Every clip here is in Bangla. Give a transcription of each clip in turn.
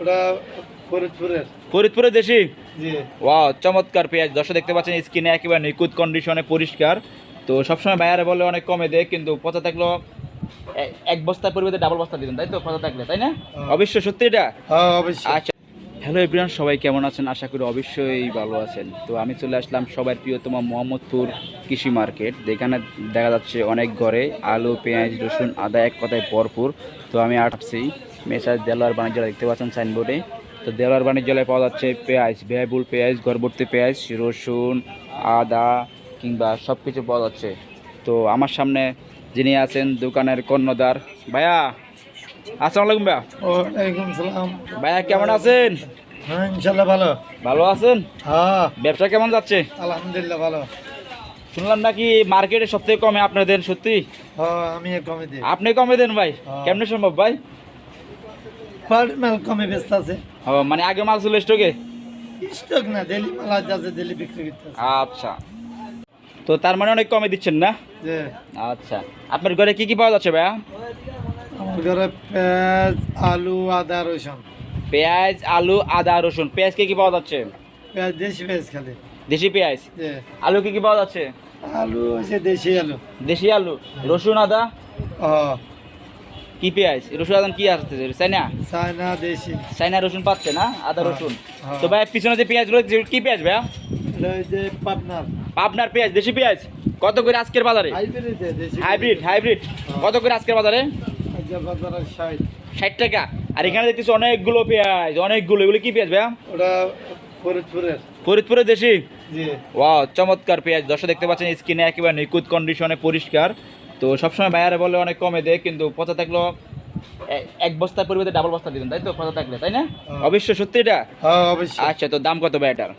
ওটা ফরিদপুরের। ফরিদপুরের দেশি? জি। ওয়াও চমৎকার পেঁয়াজ। দর্শক দেখতে পাচ্ছেন স্কিনে একেবারে নিখুঁত কন্ডিশনে পরিষ্কার। তো সবসময় বাইরে বলে অনেক কমে দেয় কিন্তু পচা থাকলেও এ- এক বস্তার পরিবর্তে ডাবল বস্তা দিবেন তাই তো? পচা থাকলে তাই না? হ্যাঁ। অবশ্যই সত্যি এটা? হ্যাঁ অবশ্যই। আচ্ছা। হ্যালো এভরিওয়ান সবাই কেমন আছেন? আশা করি অবশ্যই ভালো আছেন। তো আমি চলে আসলাম সবার প্রিয়তম মোহাম্মদপুর কৃষি মার্কেট। যেখানে দেখা যাচ্ছে অনেক ঘরে আলু পেঁয়াজ রসুন আদা এক কথায় ভরপুর। তো আমি আসছি। মেসাজ দেলোয়ার বাণিজ্য দেখতে পাচ্ছেন সাইনবোর্ডে। তো দেলোয়ার বাণিজ্যালয়ে পাওয়া যাচ্ছে পেঁয়াজ ভেয়াবুল পেঁয়াজ গর্ভবর্তী পেঁয়াজ রসুন আদা কিংবা সব কিছু পাওয়া যাচ্ছে। তো আমার সামনে যিনি আছেন দোকানের কর্ণদার ভাইয়া আসসালামু আলাইকুম ভাইয়া। ওয়ালাইকুম সালাম। ভাইয়া কেমন আছেন? হ্যাঁ ভালো। ভালো আছেন? হ্যাঁ। ব্যবসা কেমন যাচ্ছে? আলহামদুলিল্লাহ ভালো। শুনলাম নাকি মার্কেটে সব থেকে কমে আপনি দেন সত্যি? হ্যাঁ আমি কমে দিই। আপনি কমে দেন ভাই। কেমনে সম্ভব ভাই? পার মাল কমে ব্যস্ত আছে। ও, মানে আগে মাল ছিল স্টকে? স্টক না দিল্লি মাল আজ আছে দিল্লি বিক্রি করতে আচ্ছা। তো তার মানে অনেক কমে দিচ্ছেন না? আচ্ছা। আপনার ঘরে কি কি পাওয়া যাচ্ছে ভাইয়া? আমার ঘরে পেঁয়াজ আলু আদা রসুন। পেঁয়াজ আলু আদা রসুন। পেঁয়াজ কি কি পাওয়া যাচ্ছে? পেঁয়াজ দেশি পেঁয়াজ খালি। দেশি পেঁয়াজ? আলু কি কি পাওয়া যাচ্ছে? আলু হচ্ছে দেশি আলু। দেশি আলু। রসুন আদা? ও। কি পেঁয়াজ? রসুন আদা কি আসছে? চাইনা? চায়না দেশি। চাইনা রসুন পাচ্ছে না? আদা হ্যাঁ, রসুন? হ্যাঁ। তো ভাই পিছনে যে পেঁয়াজগুলো কি পেঁয়াজ ভাইয়া? পাবনার আপনার পেঁয়াজ দেশি পেঁয়াজ? কত করে আজকের বাজারে? Hybrid hybrid hybrid. কত করে আজকের বাজারে? ষাট। টাকা। আর এখানে দেখতেছি অনেকগুলো পেঁয়াজ অনেকগুলো। এগুলো কি পেঁয়াজ ভাইয়া? ওটা ফরিদপুরের। ফরিদপুরের দেশি? জি। ওয়াও চমৎকার পেঁয়াজ। দর্শক দেখতে পাচ্ছেন স্কিনে একেবারে নিখুঁত কন্ডিশনে পরিষ্কার। তো সবসময় বাইরে বলে অনেক কমে দেয় কিন্তু পচা থাকলেও এক বস্তার পরিবর্তে ডাবল বস্তা দিবেন তাই তো? পচা থাকলে তাই না? হ্যাঁ। অবশ্যই সত্যি এটা? হ্যাঁ অবশ্যই। আচ্ছা তো দাম কত ভাই এটার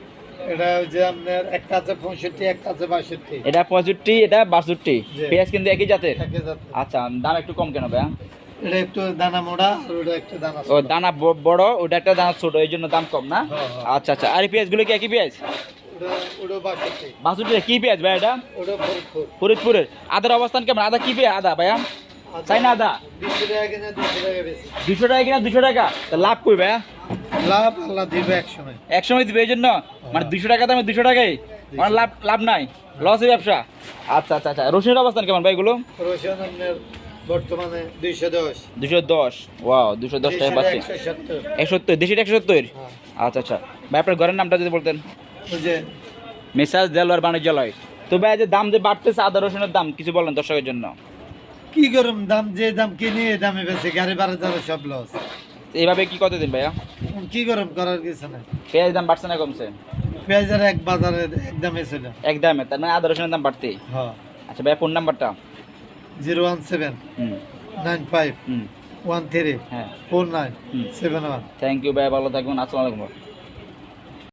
এটা যে আপনার একটা আছে পঁয়ষট্টি একটা আছে বাষট্টি। এটা পঁয়ষট্টি এটা বাষট্টি। জি। পেঁয়াজ কিন্তু একই জাতের? একে। আচ্ছা দাম একটু কম কেন ভাইয়া? এটা একটু দানা মোড়া আর ওটা একটু দানা ও দানা বড় ওটা একটা দানা ছোট এই জন্য দাম কম না? হ্যাঁ। আচ্ছা আচ্ছা আর পেঁয়াজগুলো কি একই পেঁয়াজ? বাষট্টি কি পেঁয়াজ ভাই এটা? ফরিদপুরের। আদার অবস্থান কেমন? আদা কি পেঁয়াজ? আদা ভাইয়া? চাই না আদা? দুশো টাকা কিনে দুশো টাকা লাভ কই ভাইয়া? লাভ আল্লাহ দিবে এক সময় এক দিবে এই জন্য মানে দুশো টাকা দামে দুশো টাকাই? মানে লাভ লাভ নাই? লসের ব্যবসা? আচ্ছা আচ্ছা আচ্ছা। রসুনের অবস্থান কেমন ভাই এগুলো? রসুন বর্তমানে দুইশো দশ। দুশো দশ। ওয়াও দুশো দশ টাকা পাচ্ছি। একশো সত্তর। দেশিটা একশো সত্তর? হ্যাঁ। আচ্ছা আচ্ছা। ভাই আপনার ঘরের নামটা যদি বলতেন। মেসাজ দেলোয়ার বাণিজ্যালয়। তো ভাই যে দাম যে বাড়তেছে আদা রসুনের দাম কিছু বলেন দর্শকের জন্য। কি করুম দাম যে দাম কিনি দামে বেশি গাড়ি ভাড়া যাবে সব লস এইভাবে কি কত দিন ভাইয়া? কি করুম করার কিছু নাই। পেঁয়াজ দাম বাড়ছে না কমছে? পেঁয়াজের এক বাজারে এক দামে ছিল। এক দামে তার মানে আদা রসুনের দাম বাড়তে হ্যাঁ আচ্ছা ভাই ফোন নাম্বারটা? জিরো ওয়ান সেভেন হুম। নাইন ফাইভ ওয়ান থ্রি হ্যাঁ। Four nine seven one. Thank you ভাই ভালো থাকবেন আসসালামু আলাইকুম।